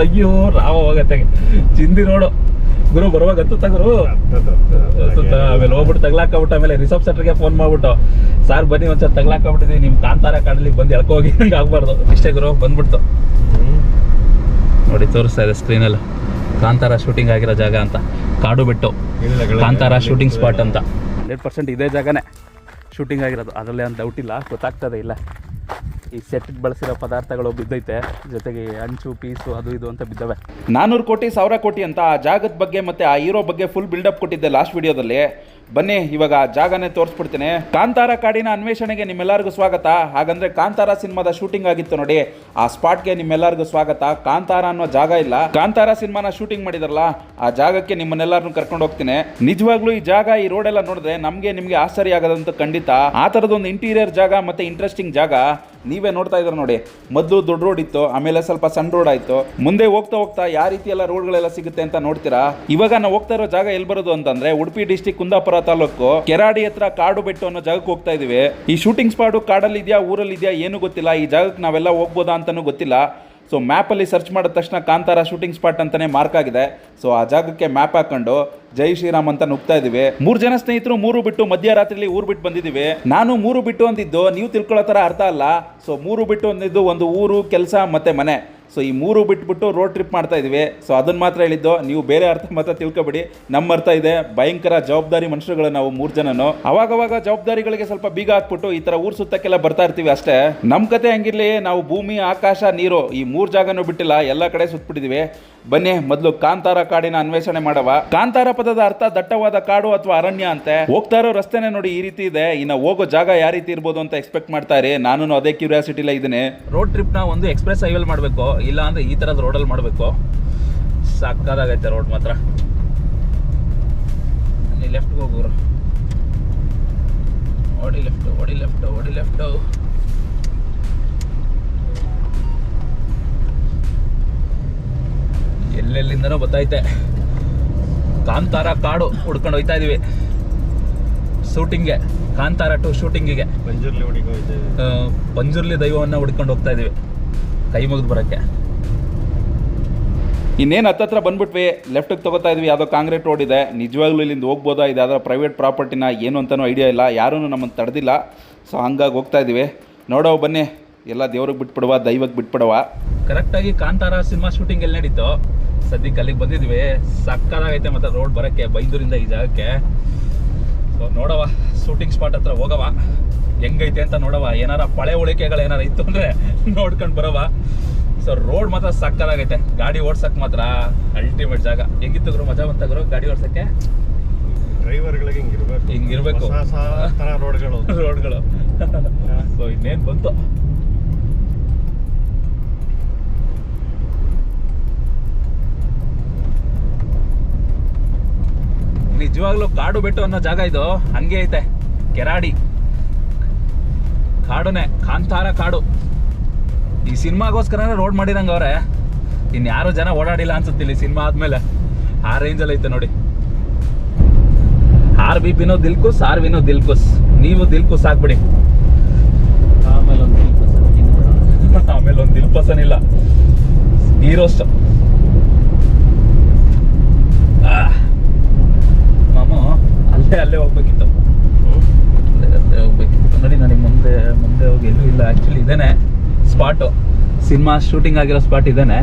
ಅಯ್ಯೋ ರಾವ ಹೋಗತ್ತೆ ಚಿಂದಿ ನೋಡು. ಗುರು ಬರುವಾಗ ಹತ್ತುತ್ತ ಗುರು. ಆಮೇಲೆ ಹೋಗ್ಬಿಟ್ಟು ತಗ್ಲಾಕಬಿಟ್ಟು ಆಮೇಲೆ ಸೆಂಟರ್ ಸೆಂಟರ್ಗೆ ಫೋನ್ ಮಾಡ್ಬಿಟ್ಟು ಸಾರ್ ಬನ್ನಿ ಒಂದ್ಸಲ ತಗ್ಲಾಕಬಿಟ್ಟಿದೀವಿ ನಿಮ್ ಕಾಂತಾರ ಕಾಡಲ್ಲಿ ಬಂದು ಎಳ್ಕೋಗಿ ಹೋಗಿ ಹಂಗೆ ಆಗ್ಬಾರ್ದು. ಇಷ್ಟೇ ಗುರು ಬಂದ್ಬಿಡ್ತು. ನೋಡಿ ತೋರಿಸ್ತಾ ಇದೆ ಸ್ಕ್ರೀನಲ್ಲಿ ಕಾಂತಾರ ಶೂಟಿಂಗ್ ಆಗಿರೋ ಜಾಗ ಅಂತ. ಕಾಡು ಬಿಟ್ಟು. ಕಾಂತಾರ ಶೂಟಿಂಗ್ ಸ್ಪಾಟ್ ಅಂತ. ಹಂಡ್ರೆಡ್ ಪರ್ಸೆಂಟ್ ಇದೇ ಜಾಗನೇ. ಶೂಟಿಂಗ್ ಆಗಿರೋದು. ಅದರಲ್ಲೇ ಅಂತ ಡೌಟ್ ಇಲ್ಲ. ಗೊತ್ತಾಗ್ತದೆ ಇಲ್ಲ. ಈ ಸೆಟ್ ಬಳಸಿರೋ ಪದಾರ್ಥಗಳು ಬಿದ್ದೈತೆ. ಜೊತೆಗೆ ಅಂಚು, ಪೀಸು ಅದು ಇದು ಅಂತ ಬಿದ್ದವೆ. ನಾನೂರು ಕೋಟಿ, ಸಾವಿರ ಕೋಟಿ ಅಂತ ಆ ಜಾಗದ ಬಗ್ಗೆ ಮತ್ತೆ ಆ ಹೀರೋ ಬಗ್ಗೆ ಫುಲ್ ಬಿಲ್ಡಪ್ ಕೊಟ್ಟಿದ್ದೆ ಲಾಸ್ಟ್ ವಿಡಿಯೋದಲ್ಲಿ ಬನ್ನಿ, ಇವಾಗ ಆ ಜಾಗನೇ ತೋರಿಸ್ಬಿಡ್ತೀನಿ. ಕಾಂತಾರ ಕಾಡಿನ ಅನ್ವೇಷಣೆಗೆ ನಿಮ್ಮೆಲ್ಲರಿಗೂ ಸ್ವಾಗತ. ಹಾಗಂದ್ರೆ ಕಾಂತಾರ ಸಿನಿಮಾದ ಶೂಟಿಂಗ್ ಆಗಿತ್ತು ನೋಡಿ. ಆ ಸ್ಪಾಟ್ಗೆ ನಿಮ್ಮೆಲ್ಲರಿಗೂ ಸ್ವಾಗತ. ಕಾಂತಾರ ಅನ್ನೋ ಜಾಗ ಇಲ್ಲ. ಕಾಂತಾರ ಸಿನಿಮಾನ ಶೂಟಿಂಗ್ ಮಾಡಿದಾರಲ್ಲ, ಆ ಜಾಗಕ್ಕೆ ನಿಮ್ಮನ್ನೆಲ್ಲರನ್ನು ಕರ್ಕೊಂಡು ಹೋಗ್ತೀನಿ. ನಿಜವಾಗ್ಲೂ ಈ ಜಾಗ, ಈ ರೋಡ್ ಎಲ್ಲ ನೋಡಿದ್ರೆ ನಮಗೆ ನಿಮಗೆ ಆಶ್ಚರ್ಯ ಆಗದಂತ ಖಂಡಿತ. ಆ ಥರದೊಂದು ಇಂಟೀರಿಯರ್ ಜಾಗ ಮತ್ತೆ ಇಂಟ್ರೆಸ್ಟಿಂಗ್ ಜಾಗ. ನೀವೇ ನೋಡ್ತಾ ಇದ್ರೆ ನೋಡಿ. ಮೊದಲು ದೊಡ್ಡ ರೋಡ್ ಇತ್ತು, ಆಮೇಲೆ ಸ್ವಲ್ಪ ಸಣ್ಣ ರೋಡ್ ಆಯ್ತು. ಮುಂದೆ ಹೋಗ್ತಾ ಹೋಗ್ತಾ ಯಾವ ರೀತಿ ಎಲ್ಲ ರೋಡ್ಗಳೆಲ್ಲ ಸಿಗುತ್ತೆ ಅಂತ ನೋಡ್ತೀರಾ? ಇವಾಗ ನಾವು ಹೋಗ್ತಾ ಇರೋ ಜಾಗ ಎಲ್ಲಿ ಬರೋದು ಅಂತಂದ್ರೆ ಉಡುಪಿ ಡಿಸ್ಟಿಕ್ ಕುಂದಾಪುರ ತಾಲೂಕು. ಕೆರಾಡಿ ಹತ್ರ ಕಾಡು ಬೆಟ್ಟು ಅನ್ನೋ ಜಾಗಕ್ಕೆ ಹೋಗ್ತಾ ಇದೀವಿ ಈ ಶೂಟಿಂಗ್ ಸ್ಪಾಟ್ ಕಾಡಲ್ಲಿ ಇದೆಯಾ ಊರಲ್ಲಿ ಇದೆಯಾ ಏನು ಗೊತ್ತಿಲ್ಲ. ಈ ಜಾಗಕ್ಕೆ ನಾವೆಲ್ಲ ಹೋಗ್ಬೋದಾ ಅಂತಾನೂ ಗೊತ್ತಿಲ್ಲ. ಸೊ ಮ್ಯಾಪಲ್ಲಿ ಸರ್ಚ್ ಮಾಡಿದ ತಕ್ಷಣ ಕಾಂತಾರ ಶೂಟಿಂಗ್ ಸ್ಪಾಟ್ ಅಂತಲೇ ಮಾರ್ಕ್ ಆಗಿದೆ. ಸೊ ಆ ಜಾಗಕ್ಕೆ ಮ್ಯಾಪ್ ಹಾಕೊಂಡು ಜೈ ಶ್ರೀರಾಮ್ ಅಂತ ನುಗ್ತಾ ಇದೀವಿ. ಮೂರು ಜನ ಸ್ನೇಹಿತರು ಮೂರು ಬಿಟ್ಟು ಮಧ್ಯರಾತ್ರಿಲಿ ಊರು ಬಿಟ್ಟು ಬಂದಿದ್ದೀವಿ ನಾನು ಮೂರು ಬಿಟ್ಟು ಅಂದಿದ್ದು, ನೀವು ತಿಳ್ಕೊಳ್ಳೋ ಥರ ಅರ್ಥ ಅಲ್ಲ. ಸೊ ಮೂರು ಬಿಟ್ಟು ಅಂದಿದ್ದು ಒಂದು ಊರು, ಕೆಲಸ ಮತ್ತೆ ಮನೆ. ಸೊ ಈ ಮೂರು ಬಿಟ್ಬಿಟ್ಟು ರೋಡ್ ಟ್ರಿಪ್ ಮಾಡ್ತಾ ಇದ್ವಿ. ಸೊ ಅದನ್ನು ಮಾತ್ರ ಹೇಳಿದ್ದು, ನೀವು ಬೇರೆ ಅರ್ಥ ಮಾತ್ರ ತಿಳ್ಕೊಬೇಡಿ. ನಮ್ಮ ಅರ್ಥ ಇದೆ, ಭಯಂಕರ ಜವಾಬ್ದಾರಿ ಮನುಷ್ಯರುಗಳು ನಾವು ಮೂರು ಜನನು. ಅವಾಗವಾಗ ಜವಾಬ್ದಾರಿಗಳಿಗೆ ಸ್ವಲ್ಪ ಬೀಗ ಹಾಕ್ಬಿಟ್ಟು ಈ ತರ ಊರ್ ಸುತ್ತಕ್ಕೆಲ್ಲ ಬರ್ತಾ ಇರ್ತೀವಿ ಅಷ್ಟೇ. ನಮ್ಮ ಕತೆ ಹಂಗಿರ್ಲಿ, ನಾವು ಭೂಮಿ, ಆಕಾಶ, ನೀರು, ಈ ಮೂರು ಜಾಗನೂ ಬಿಟ್ಟಿಲ್ಲ, ಎಲ್ಲ ಕಡೆ ಸುತ್ತಬಿಟ್ಟಿದ್ವಿ ಬನ್ನಿ, ಮೊದಲು ಕಾಂತಾರ ಕಾಡಿನ ಅನ್ವೇಷಣೆ ಮಾಡವ. ಕಾಂತಾರ ಪದದ ಅರ್ಥ ದಟ್ಟವಾದ ಕಾಡು ಅಥವಾ ಅರಣ್ಯ ಅಂತೆ. ಹೋಗ್ತಾ ಇರೋ ರಸ್ತೆನೆ ನೋಡಿ ಈ ರೀತಿ ಇದೆ. ಇನ್ನು ಹೋಗೋ ಜಾಗ ಯಾವ ರೀತಿ ಇರ್ಬೋದು ಅಂತ ಎಕ್ಸ್ಪೆಕ್ಟ್ ಮಾಡ್ತಾ ಇರಿ. ನಾನು ಅದೇ ಕ್ಯೂರಿಯಾಸಿಟಿಲ ಇದ್ದೀನಿ. ರೋಡ್ ಟ್ರಿಪ್ನ ಒಂದು ಎಕ್ಸ್ಪ್ರೆಸ್ ಹೈವೇಲ್ ಮಾಡಬೇಕು. ಇಲ್ಲ ಅಂದ್ರೆ ಈ ತರದ ರೋಡಲ್ಲಿ ಮಾಡಬೇಕು. ಸಕ್ಕದಾಗೈತೆ ರೋಡ್ ಮಾತ್ರ. ನೀ ಲೆಫ್ಟ್ ಹೋಗೋರು ಓಡಿ ಲೆಫ್ಟ್ ಓಡಿ ಲೆಫ್ಟ್ ಓಡಿ ಲೆಫ್ಟ್ ಎಲ್ಲೆಲ್ಲಿಂದನೋ ಬತ್ತೈತೆ. ಕಾಂತಾರ ಕಾಡು ಹುಡ್ಕೊಂಡು ಹೋಯ್ತಾ ಇದೀವಿ. ಶೂಟಿಂಗ್ಗೆ ಕಾಂತಾರ ಟು ಶೂಟಿಂಗಿಗೆ ಪಂಜುರ್ಲಿ ದೈವವನ್ನು ಹುಡ್ಕೊಂಡು ಹೋಗ್ತಾ ಇದೀವಿ. ಕೈ ಮುಗಿದು ಬರೋಕ್ಕೆ. ಇನ್ನೇನು ಹತ್ತತ್ರ ಬಂದ್ಬಿಟ್ವಿ ಲೆಫ್ಟಿಗೆ ತಗೋತಾ ಇದ್ವಿ ಯಾವುದೋ ಕಾಂಕ್ರೀಟ್ ರೋಡ್ ಇದೆ ನಿಜವಾಗ್ಲೂ ಇಲ್ಲಿಂದ ಹೋಗ್ಬೋದಾ ಇದು ಯಾವುದೋ ಪ್ರೈವೇಟ್ ಪ್ರಾಪರ್ಟಿನ ಏನು ಅಂತಲೂ ಐಡಿಯಾ ಇಲ್ಲ ಯಾರೂ ನಮ್ಮನ್ನು ತಡೆದಿಲ್ಲ. ಸೊ ಹಂಗಾಗಿ ಹೋಗ್ತಾ ಇದ್ದೀವಿ ನೋಡೋ ಬನ್ನಿ ಎಲ್ಲ ದೇವ್ರಿಗೆ ಬಿಟ್ಬಿಡುವ ದೈವಕ್ಕೆ ಬಿಟ್ಬಿಡುವ. ಕರೆಕ್ಟಾಗಿ ಕಾಂತಾರ ಸಿನಿಮಾ ಶೂಟಿಂಗ್ ಎಲ್ಲಿ ನಡೀತು ಸದ್ಯಕ್ಕೆ ಅಲ್ಲಿಗೆ ಬಂದಿದ್ವಿ. ಸಕ್ಕದಾಗೈತೆ ಮತ್ತೆ ರೋಡ್ ಬರೋಕ್ಕೆ ಬೈದೂರಿಂದ ಈ ಜಾಗಕ್ಕೆ. ಸೊ ನೋಡವ ಶೂಟಿಂಗ್ ಸ್ಪಾಟ್ ಹತ್ರ ಹೋಗವ. ಹೆಂಗೈತೆ ಅಂತ ನೋಡವ. ಏನಾರ ಪಳೆ ಉಳಿಕೆಗಳು ಏನಾರ ಇತ್ತು ಅಂದ್ರೆ ನೋಡ್ಕೊಂಡು ಬರವ. ಸೊ ರೋಡ್ ಮಾತ್ರ ಸಕ್ಕದಾಗೈತೆ. ಗಾಡಿ ಓಡ್ಸಕ್ ಮಾತ್ರ ಅಲ್ಟಿಮೇಟ್ ಜಾಗ. ಹೆಂಗಿತ್ತು ಗುರು? ಮಜಾ ಬಂತ ಗುರು ಗಾಡಿ ಓಡ್ಸಕ್ಕೆ? ಡ್ರೈವರ್ಗಳಿಗೆ ಹಿಂಗಿರ್ಬೇಕು. ಹಿಂಗಿರ್ಬೇಕು. ರೋಡ್ಗಳು ರೋಡ್ಗಳು ಸೊ ಇನ್ನೇನ್ ಬಂತು? ನಿಜವಾಗ್ಲೂ ಕಾಡು ಬೆಟ್ಟು ಅನ್ನೋ ಜಾಗ ಇದು. ಹಂಗೆ ಐತೆ. ಕೆರಾಡಿ. ಕಾಡುನೆ, ಕಾಂತಾರ ಕಾಡು. ಈ ಸಿನಿಮಾಗೋಸ್ಕರನೇ ರೋಡ್ ಮಾಡಿರಂಗ ಅವ್ರೆ. ಇನ್ಯಾರು ಜನ ಓಡಾಡಿಲ್ಲ ಅನ್ಸುತ್ತಿಲ್ಲ ಇಲ್ಲಿ ಸಿನಿಮಾ ಆದ್ಮೇಲೆ. ಆ ರೇಂಜಲ್ಲಿ ಐತೆ ನೋಡಿ. ಆರ್ ಬಿ ಪಿನೋ ದಿಲ್ಕುಸ್ ಆರ್ ವಿನೋ ದಿಲ್ಕುಸ್. ನೀವು ದಿಲ್ಕುಸ್ ಹಾಕ್ಬಿಡಿ ಆಮೇಲೆ ಒಂದು ಆಮೇಲೆ ಒಂದು ದಿಲ್ಪಸನ್ ಇಲ್ಲ. ಹೀರೋಸ್ಟ್ ಮಾಮ ಅಲ್ಲೇ ಅಲ್ಲೇ ಹೋಗ್ಬೇಕಿತ್ತು. ಅಲ್ಲೇ ಅಲ್ಲೇ ಹೋಗ್ಬೇಕಿತ್ತು. ನೋಡಿ ನನಗೆ ಮುಂದೆ ಮುಂದೆ ಹೋಗಿ ಎಲ್ಲೂ ಇಲ್ಲ. ಆ್ಯಕ್ಚುಲಿ ಇದೇನೆ ಸ್ಪಾಟು ಸಿನಿಮಾ ಶೂಟಿಂಗ್ ಆಗಿರೋ ಸ್ಪಾಟ್ ಇದೇನೆ.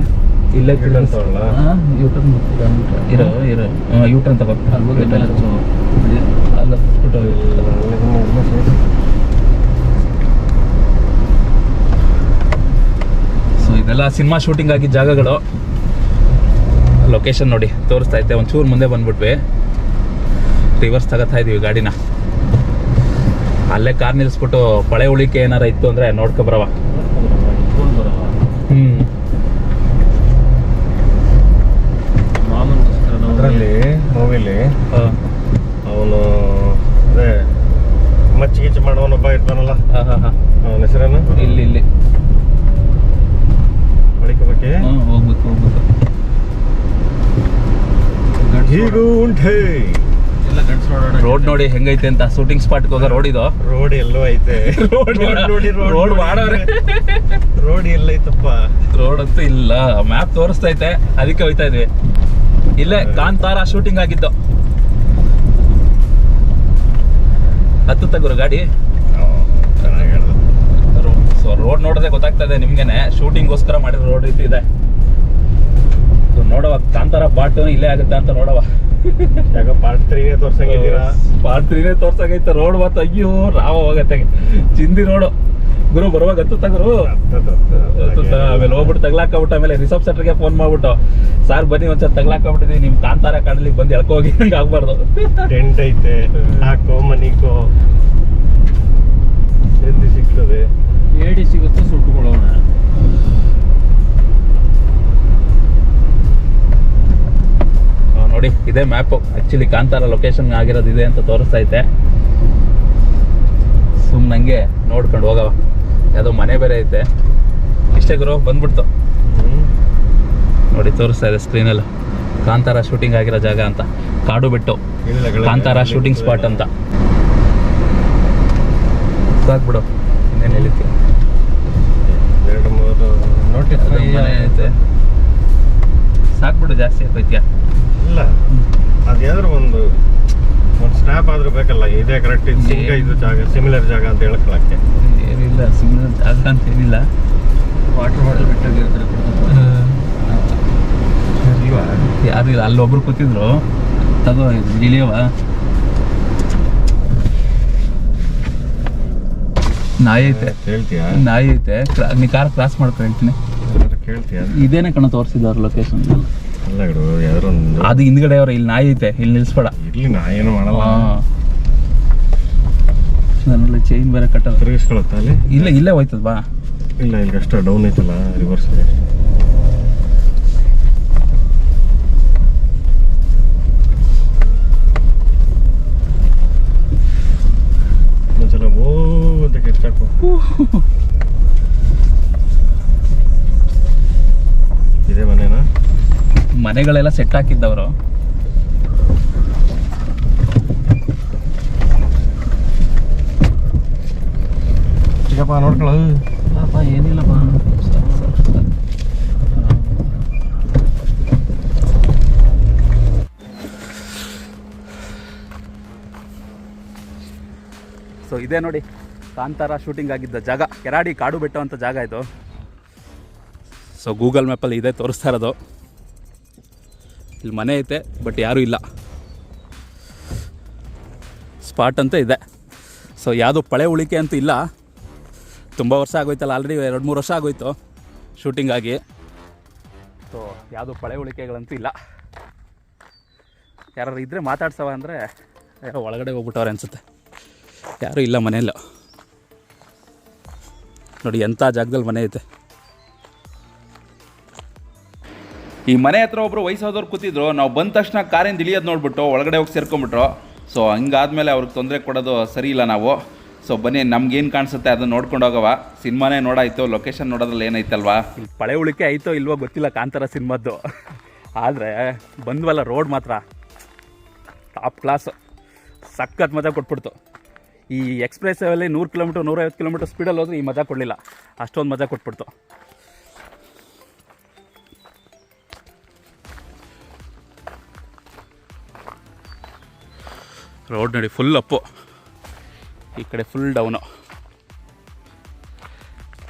ಇಲ್ಲೇ? ಯೂಟರ್ನ್ ಇರೋ ಇರೋ. ಯೂಟರ್ನ್ ತಗೋ ಅಲ್ಲ ಬಿಟ್ಬಿಟ್ಟು ಸೊ ಇದೆಲ್ಲ ಸಿನಿಮಾ ಶೂಟಿಂಗ್ ಆಗಿದ್ದ ಜಾಗಗಳು. ಲೊಕೇಶನ್ ನೋಡಿ ತೋರಿಸ್ತಾ ಇದ್ದೆ. ಒಂಚೂರು ಮುಂದೆ ಬಂದ್ಬಿಟ್ವಿ. ರಿವರ್ಸ್ ತಗೋತಾ ಇದೀವಿ ಗಾಡಿನ. ಅಲ್ಲೇ ಕಾರ್ ನಿಲ್ಲಿಸ್ಬಿಟ್ಟು ಪಳೆ ಉಳಿಕೆ ಏನಾರ ಇತ್ತು ಅಂದ್ರೆ ನೋಡ್ಕೊ ಬರವ. ಹ್ಮ್. ಅದರಲ್ಲಿ ಮೂವಿಲಿ ಅವನು ಅದೇ ಮಚ್ಚಿ ಗಿಚ್ಚಿ ಮಾಡೋನೊಬ್ಬ ಇರ್ತಾನಲ್ಲ ಆ, ಹಾ, ಹಾ. ಅವನ ಹೆಸರೇನು? ಇಲ್ಲಿ ಇಲ್ಲಿ. ಬಳಿಕ ಬಗ್ಗೆ ಹೋಗ್ಬೇಕು ಹೋಗ್ಬೇಕು. ಹೀಗೂ ಉಂಟೆ. ರೋಡ್ ನೋಡಿ ಹೆಂಗೈತೆ ಅಂತ ಶೂಟಿಂಗ್ ಸ್ಪಾಟ್ಗೆ ಹೋಗ ರೋಡ್ ಇದು. ರೋಡ್ ಎಲ್ಲೋ ಐತೆ. ರೋಡ್ ನೋಡಿ ರೋಡ್ ರೋಡ್ ಎಲ್ಲೈತಪ್ಪ. ರೋಡ್ ಅಂತೂ ಇಲ್ಲ. ಮ್ಯಾಪ್ ತೋರಿಸ್ತೈತೆ. ಅದಕ್ಕೆ ಹೋಯ್ತಾ ಇದ್ವಿ. ಇಲ್ಲೇ ಕಾಂತಾರ ಶೂಟಿಂಗ್ ಆಗಿದ್ದು. ಹತ್ತು ತಗೋರು ಗಾಡಿ. ಸೊ ರೋಡ್ ನೋಡದೆ ಗೊತ್ತಾಗ್ತದೆ ನಿಮ್ಗೆನೆ. ಶೂಟಿಂಗ್ಗೋಸ್ಕರ ಮಾಡಿರೋ ರೋಡ್ ರೀತಿ ಇದೆ. ನೋಡವ ಕಾಂತಾರ ಪಾರ್ಟ್ ಇಲ್ಲೇ ಆಗುತ್ತೆ ಅಂತ ನೋಡವ ಯಾಕ ಪಾರ್ಟ್ ತ್ರೀನೇ ತೋರ್ಸಂಗಿದ್ದೀರಾ? ಪಾರ್ಟ್ ತ್ರೀನೇ ತೋರ್ಸಂಗೈತೆ ರೋಡ್ ಮತ್ತೆ ಅಯ್ಯೋ ರಾವ ಹೋಗತ್ತೆ ಚಿಂದಿ ರೋಡು ಗುರು ಬರುವಾಗ ಹತ್ತು ತಗರು ಆಮೇಲೆ ಹೋಗ್ಬಿಟ್ಟು ತಗ್ಲಾಕಬಿಟ್ಟು ಆಮೇಲೆ ರಿಸರ್ವ್ ಸೆಂಟರ್ಗೆ ಫೋನ್ ಮಾಡ್ಬಿಟ್ಟು ಸಾರ್ ಬನ್ನಿ ಒಂದ್ಸರಿ ತಗ್ಲಾಕಬಿಟ್ಟಿದೀವಿ ನಿಮ್ ಕಾಂತಾರ ಕಾಡಲಿಕ್ಕೆ ಬಂದು ಎಳ್ಕೋಗಿ ಹೋಗಿ ಆಗ್ಬಾರ್ದು. ಟೆಂಟ್ ಐತೆ ಹಾಕೋ ಮನಿಕೋ ಸಿಗ್ತದೆ? ಏಡಿ ಸಿಗುತ್ತೆ ಸುಟ್ಕೊಳ್ಳೋಣ ಆ, ನೋಡಿ ಇದೇ ಮ್ಯಾಪು. ಆ್ಯಕ್ಚುಲಿ ಕಾಂತಾರ ಲೊಕೇಶನ್ ಆಗಿರೋದು ಇದೆ ಅಂತ ತೋರಿಸ್ತೈತೆ ಸುಮ್ಮನೆ ನಂಗೆ ನೋಡ್ಕೊಂಡು ಹೋಗವ. ಯಾವುದೋ ಮನೆ ಬೇರೆ ಐತೆ. ಇಷ್ಟೇ ಗುರು ಬಂದ್ಬಿಡ್ತು. ನೋಡಿ ತೋರಿಸ್ತಾ ಇದೆ ಸ್ಕ್ರೀನಲ್ಲಿ ಕಾಂತಾರ ಶೂಟಿಂಗ್ ಆಗಿರೋ ಜಾಗ ಅಂತ. ಕಾಡು ಬಿಟ್ಟು. ಕಾಂತಾರ ಶೂಟಿಂಗ್ ಸ್ಪಾಟ್ ಅಂತ. ಸಾಕ್ಬಿಡು. ಇನ್ನೇನು ಹೇಳಿದ್ದೆ ಎರಡು ಮೂರು ನೋಟಿಸ್ ಐತೆ. ಸಾಕ್ಬಿಡು ಜಾಸ್ತಿ ಆಗೋಯ್ತ್ಯಾ ಇಲ್ಲ. ಅದು ಯಾವ್ದಾರು ಒಂದು ಒಂದು ಸ್ನ್ಯಾಪ್ ಆದ್ರೂ ಬೇಕಲ್ಲ ಇದೇ ಕರೆಕ್ಟ್ ಇದು ಸಿಂಗ ಇದು ಜಾಗ ಸಿಮಿಲರ್ ಜಾಗ ಅಂತ ಹೇಳ್ಕೊಳಕ್ಕೆ. ಏನಿಲ್ಲ ಸಿಮಿಲರ್ ಜಾಗ ಅಂತ ಏನಿಲ್ಲ. ವಾಟರ್ ಬಾಟಲ್ ಬಿಟ್ಟೋಗಿರ್ತಾರೆ ಯಾರು ಇಲ್ಲ ಅಲ್ಲೊಬ್ರು ಕೂತಿದ್ರು. ತಗೋ ಇದು ಇಳಿಯವ ನಾಯಿ ಐತೆ. ಹೇಳ್ತೀಯಾ ನಾಯಿ ಐತೆ. ಕ್ರಾ- ನೀ ಕಾರ್ ಕ್ರಾಸ್ ಮಾಡ್ಕೊ ಹೇಳ್ತೀನಿ. ಕೇಳ್ತೀಯಾ? ಇದೇನೆ ಕಣ ಅವ್ರ ಲೊಕೇಶನ್ ಅಲ್ಲ ಬಿಡು ಯಾವ್ದಾರು ಒಂದು. ಅದು ಹಿಂದ್ಗಡೆ ಅವ್ರ ಇಲ್ಲಿ ನಾಯಿ ಐತೆ ಇಲ್ಲಿ ನಿಲ್ಸ್ಬೇಡ. ಇರ್ಲಿ ನಾ ಏನು ಮಾಡಲ್ಲ. ನನ್ನಲ್ಲಿ ಚೈನ್ ಬೇರೆ ಕಟ್ಟಲ್ಲ. ತಿರುಗಿಸ್ಕೊಳತ್ತ ಅಲ್ಲಿ? ಇಲ್ಲ ಇಲ್ಲೇ ಹೋಯ್ತದ ಬಾ. ಇಲ್ಲ ಇಲ್ಲಿ ಅಷ್ಟೇ ಡೌನ್ ಐತಲ್ಲ ರಿವರ್ಸ್ ಒಂದ್ಸಲ ಓ ಅಂತ ಕಿರ್ಚಾಕು ಇದೇ ಮನೆನಾ ಮನೆಗಳೆಲ್ಲ ಸೆಟ್ ಹಾಕಿದ್ದವರು. ಚಿಕ್ಕಪ್ಪ ಪಾಪ ಏನಿಲ್ಲಪ್ಪ. ಸೊ ಇದೇ ನೋಡಿ ಕಾಂತಾರ ಶೂಟಿಂಗ್ ಆಗಿದ್ದ ಜಾಗ. ಕೆರಾಡಿ ಕಾಡು ಬೆಟ್ಟ ಅಂತ ಜಾಗ ಇದು. ಸೊ ಗೂಗಲ್ ಮ್ಯಾಪಲ್ಲಿ ಇದೇ ತೋರಿಸ್ತಾ ಇರೋದು. ಇಲ್ಲಿ ಮನೆ ಐತೆ ಬಟ್ ಯಾರೂ ಇಲ್ಲ. ಸ್ಪಾಟ್ ಅಂತ ಇದೆ. ಸೊ ಯಾವುದು ಪಳೆ ಉಳಿಕೆ ಅಂತ ಇಲ್ಲ. ತುಂಬ ವರ್ಷ ಆಗೋಯ್ತಲ್ಲ ಆಲ್ರೆಡಿ ಎರಡು ಮೂರು ವರ್ಷ ಆಗೋಯ್ತು ಶೂಟಿಂಗ್ ಆಗಿ. ಸೊ ಯಾವುದು ಪಳೆ ಉಳಿಕೆಗಳಂತೂ ಇಲ್ಲ. ಯಾರು ಇದ್ದರೆ ಮಾತಾಡ್ಸವ ಅಂದರೆ ಯಾರೋ ಒಳಗಡೆ ಹೋಗ್ಬಿಟ್ಟವ್ರೆ ಅನಿಸುತ್ತೆ. ಯಾರೂ ಇಲ್ಲ ಮನೆಯಲ್ಲೂ. ನೋಡಿ, ಎಂಥ ಜಾಗದಲ್ಲಿ ಮನೆ ಐತೆ. ಈ ಮನೆ ಹತ್ರ ಒಬ್ಬರು ವಯಸ್ಸಾದವ್ರು ಕೂತಿದ್ರು, ನಾವು ಬಂದ ತಕ್ಷಣ ಕಾರಿಂದ ಇಳಿಯೋದು ನೋಡ್ಬಿಟ್ಟು ಒಳಗಡೆ ಹೋಗಿ ಸೇರ್ಕೊಂಡ್ಬಿಟ್ರು. ಸೊ ಹಂಗಾದ್ಮೇಲೆ ಅವ್ರಿಗೆ ತೊಂದರೆ ಕೊಡೋದು ಸರಿ ಇಲ್ಲ ನಾವು. ಸೊ ಬನ್ನಿ, ನಮ್ಗೇನು ಕಾಣಿಸುತ್ತೆ ಅದನ್ನ ನೋಡ್ಕೊಂಡು ಹೋಗವ. ಸಿನಿಮಾನೇ ನೋಡಾಯ್ತು ಲೊಕೇಶನ್ ನೋಡೋದ್ರಲ್ಲಿ ಏನೈತಲ್ವಾ? ಪಳೆ ಉಳಿಕೆ ಐತೋ ಇಲ್ವೋ ಗೊತ್ತಿಲ್ಲ ಕಾಂತಾರ ಸಿನಿಮಾದ್ದು. ಆದರೆ, ಬಂದ್ವಲ್ಲ ರೋಡ್ ಮಾತ್ರ. ಟಾಪ್ ಕ್ಲಾಸ್ ಸಖತ್ ಮಜಾ ಕೊಟ್ಬಿಡ್ತು. ಈ ಎಕ್ಸ್ಪ್ರೆಸ್ ಅಲ್ಲಿ ನೂರು ಕಿಲೋಮೀಟ್ರ್, ನೂರೈವತ್ತು ಕಿಲೋಮೀಟ್ರ್ ಸ್ಪೀಡಲ್ಲಿ ಹೋದ್ರೆ ಈ ಮಜಾ ಕೊಡಲಿಲ್ಲ. ಅಷ್ಟೊಂದು ಮಜಾ ಕೊಟ್ಬಿಡ್ತು. ರೋಡ್ ನೋಡಿ ಫುಲ್ ಅಪ್ಪು ಈ ಕಡೆ ಫುಲ್ ಡೌನು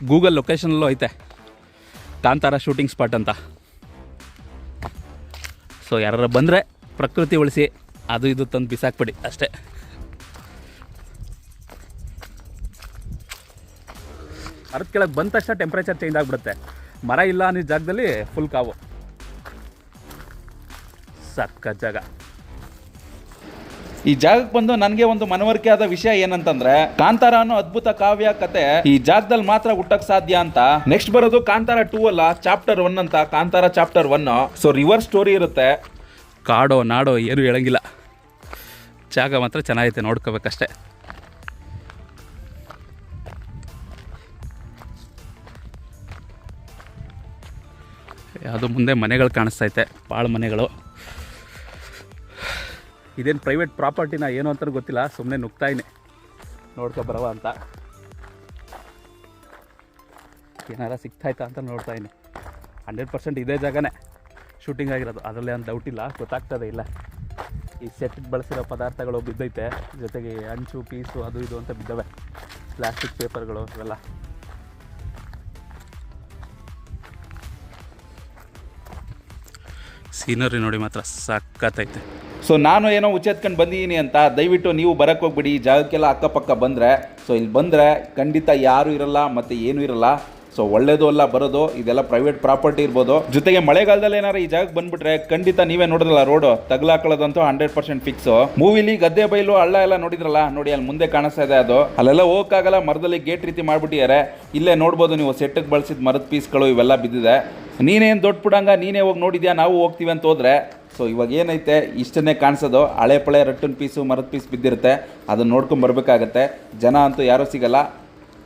ಗೂಗಲ್ ಲೊಕೇಶನಲ್ಲೂ ಐತೆ. ಕಾಂತಾರ ಶೂಟಿಂಗ್ ಸ್ಪಾಟ್ ಅಂತ. ಸೊ ಯಾರು ಬಂದರೆ ಪ್ರಕೃತಿ ಉಳಿಸಿ, ಅದು ಇದು ತಂದು ಬಿಸಾಕ್ಬಿಡಿ ಅಷ್ಟೇ. ಮರದ ಕೆಳಗೆ ಬಂದ ತಕ್ಷಣ ಟೆಂಪ್ರೇಚರ್ ಚೇಂಜ್ ಆಗಿಬಿಡುತ್ತೆ. ಮರ ಇಲ್ಲ ಅನ್ನೋ ಜಾಗದಲ್ಲಿ ಫುಲ್ ಕಾವು. ಸಕ್ಕ ಜಾಗ. ಈ ಜಾಗಕ್ಕೆ ಬಂದು ನನಗೆ ಒಂದು ಮನವರಿಕೆ ಆದ ವಿಷಯ ಏನಂತಂದ್ರೆ, ಕಾಂತಾರ ಅನ್ನೋ ಅದ್ಭುತ ಕಾವ್ಯ ಕತೆ ಈ ಜಾಗದಲ್ಲಿ ಮಾತ್ರ ಹುಟ್ಟಕ್ ಸಾಧ್ಯ ಅಂತ. ನೆಕ್ಸ್ಟ್ ಬರೋದು ಕಾಂತಾರ ಟೂ ಅಲ್ಲ ಚಾಪ್ಟರ್ ಒನ್ ಅಂತ, Kantara chapter one so reverse story ಇರುತ್ತೆ. ಕಾಡೋ ನಾಡೋ ಏನು ಹೇಳಂಗಿಲ್ಲ. ಜಾಗ ಮಾತ್ರ ಚೆನ್ನಾಗೈತೆ, ನೋಡ್ಕೋಬೇಕಷ್ಟೇ. ಅದು ಮುಂದೆ ಮನೆಗಳು ಕಾಣಿಸ್ತೈತೆ ಭಾಳ ಮನೆಗಳು. ಇದೇನು ಪ್ರೈವೇಟ್ ಪ್ರಾಪರ್ಟಿನ ಏನು ಅಂತ ಗೊತ್ತಿಲ್ಲ ಸುಮ್ಮನೆ ನುಗ್ತಾಯಿನಿ ನೋಡ್ಕೊ ಬರವ ಅಂತ. ಏನಾರ ಸಿಗ್ತಾಯ್ತಾ ಅಂತ ನೋಡ್ತಾ ಇದ್ದೀನಿ ಹಂಡ್ರೆಡ್ ಪರ್ಸೆಂಟ್ ಇದೇ ಜಾಗನೇ. ಶೂಟಿಂಗ್ ಆಗಿರೋದು. ಅದರಲ್ಲೇ ಒಂದು ಡೌಟ್ ಇಲ್ಲ, ಗೊತ್ತಾಗ್ತದೆ ಇಲ್ಲ. ಈ ಸೆಟ್ಟಿಗೆ ಬಳಸಿರೋ ಪದಾರ್ಥಗಳು ಬಿದ್ದೈತೆ. ಜೊತೆಗೆ ಅಂಚು ಪೀಸು ಅದು ಇದು ಅಂತ ಬಿದ್ದವೆ. ಪ್ಲಾಸ್ಟಿಕ್ ಪೇಪರ್ಗಳು ಇವೆಲ್ಲ. ಸೀನರಿ ನೋಡಿ ಮಾತ್ರ ಸಕ್ಕತ್ತೈತೆ ಸೊ ನಾನು ಏನೋ ಉಚ್ಚೆತ್ಕೊಂಡು ಬಂದಿದ್ದೀನಿ ಅಂತ ದಯವಿಟ್ಟು ನೀವು ಬರೋಕ್ಕೆ ಹೋಗ್ಬಿಡಿ. ಈ ಜಾಗಕ್ಕೆಲ್ಲ ಅಕ್ಕಪಕ್ಕ ಬಂದರೆ ಸೊ ಇಲ್ಲಿ ಬಂದರೆ ಖಂಡಿತ ಯಾರೂ ಇರಲ್ಲ, ಮತ್ತು ಏನೂ ಇರಲ್ಲ. ಸೊ ಒಳ್ಳೇದು ಅಲ್ಲ ಬರೋದು, ಇದೆಲ್ಲ ಪ್ರೈವೇಟ್ ಪ್ರಾಪರ್ಟಿ ಇರ್ಬೋದು. ಜೊತೆಗೆ ಮಳೆಗಾಲದಲ್ಲಿ ಏನಾರು ಈ ಜಾಗಕ್ಕೆ ಬಂದ್ಬಿಟ್ರೆ ಖಂಡಿತ ನೀವೇ ನೋಡಿದ್ರಲ್ಲ ರೋಡು ತಗ್ಲಾಕೊಳ್ಳೋದಂತೂ ಹಂಡ್ರೆಡ್ ಪರ್ಸೆಂಟ್ ಫಿಕ್ಸ್ ಮೂವಿಲಿ ಗದ್ದೆ ಬೈಲು, ಹಳ್ಳ ಎಲ್ಲ ನೋಡಿದ್ರಲ್ಲ, ನೋಡಿ ಅಲ್ಲಿ ಮುಂದೆ ಕಾಣಿಸ್ತಾ ಇದೆ ಅದು. ಅಲ್ಲೆಲ್ಲ ಹೋಗಕ್ಕಾಗಲ್ಲ, ಮರದಲ್ಲಿ ಗೇಟ್ ರೀತಿ ಮಾಡ್ಬಿಟ್ಟಿದ್ದಾರೆ. ಇಲ್ಲೇ ನೋಡ್ಬೋದು ನೀವು ಸೆಟ್ಟಿಗೆ ಬಳಸಿದ ಮರದ ಪೀಸ್ಗಳು ಇವೆಲ್ಲ ಬಿದ್ದಿದೆ. ನೀನೇನು ದೊಡ್ಡ ಪುಡಂಗ ನೀನೇ ಹೋಗಿ ನೋಡಿದ್ಯಾ ನಾವು ಹೋಗ್ತೀವಿ ಅಂತ ಹೋದರೆ ಸೊ ಇವಾಗ ಏನೈತೆ ಇಷ್ಟನ್ನೇ ಕಾಣಿಸೋದು ಹಳೆ ಪಳೆ ರಟ್ಟನ್ ಪೀಸು ಮರದ ಪೀಸ್ ಬಿದ್ದಿರುತ್ತೆ ಅದನ್ನು ನೋಡ್ಕೊಂಡು ಬರಬೇಕಾಗತ್ತೆ ಜನ ಅಂತೂ ಯಾರೂ ಸಿಗಲ್ಲ.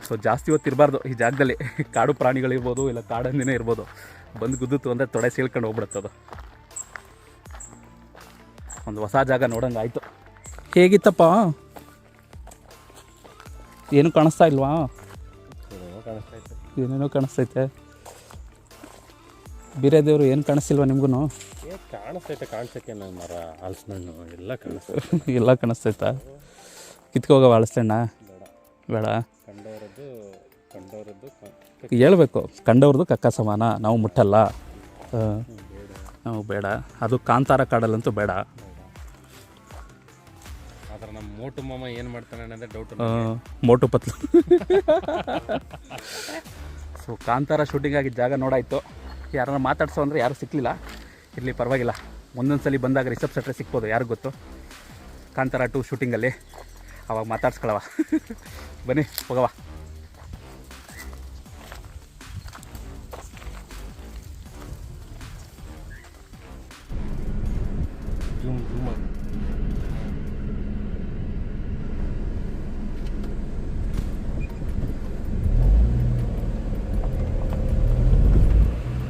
ಸೊ ಜಾಸ್ತಿ ಹೊತ್ತಿರಬಾರ್ದು ಈ ಜಾಗದಲ್ಲಿ. ಕಾಡು ಪ್ರಾಣಿಗಳಿರ್ಬೋದು ಇಲ್ಲ ಕಾಡಂದಿನೇ ಇರ್ಬೋದು. ಬಂದು ಗುದ್ದುತ್ತು ಅಂದರೆ ತೊಡೆ ಸೀಳ್ಕೊಂಡು ಹೋಗ್ಬಿಡುತ್ತದು ಒಂದು ಹೊಸ ಜಾಗ ನೋಡಂಗೆ ಆಯಿತು. ಹೇಗಿತ್ತಪ್ಪ? ಏನು ಕಾಣಿಸ್ತಾ ಇಲ್ವಾ? ಏನೇನೋ ಕಾಣಿಸ್ತೈತೆ ಬೀರೇದೇವರು ಏನು ಕಾಣಿಸ್ತಿಲ್ವಾ ನಿಮ್ಗೂ ಕಾಣಿಸ್ತೈತೆ ಕಾಣಿಸಕ್ಕೆ ನನ್ನ ಮರ ಹಲಸಿನಣ್ಣು ಎಲ್ಲ ಕಾಣಿಸ್ತೈತೆ. ಎಲ್ಲ ಕಾಣಿಸ್ತೈತಾ? ಕಿತ್ಕೋಗವ ಅಳಿಸ್ತಣ್ಣ ಬೇಡ. ಕಂಡವರದ್ದು ಕಂಡವರದ್ದು ಹೇಳ್ಬೇಕು ಕಂಡವ್ರದ್ದು ಕಕ್ಕ ಸಮಾನ ನಾವು ಮುಟ್ಟಲ್ಲ. ನಾವು ಬೇಡ. ಅದು ಕಾಂತಾರ ಕಾಡಲ್ಲಂತೂ ಬೇಡ. ಆದ್ರೆ ನಮ್ಮ ಮೋಟು ಮಾಮ ಏನು ಮಾಡ್ತಾನೆ ಅನ್ನೋದೇ doubt Motu Patlu. So Kantara shooting ಆಗಿದ್ದ ಜಾಗ ನೋಡಾಯ್ತು. ಯಾರನ್ನ ಮಾತಾಡ್ಸೋ ಅಂದರೆ ಯಾರು ಸಿಕ್ಕಲಿಲ್ಲ ಇರಲಿ, ಪರವಾಗಿಲ್ಲ. ಒಂದೊಂದು ಸಲ ಬಂದಾಗ ರಿಸೆಪ್ ಸಟ್ರೆ ಸಿಕ್ಬೋದು ಯಾರಿಗೂ ಗೊತ್ತು. ಕಾಂತಾರ ಟು ಶೂಟಿಂಗಲ್ಲಿ ಅವಾಗ ಮಾತಾಡ್ಸ್ಕೊಳವ. ಬನ್ನಿ, ಹೋಗವ.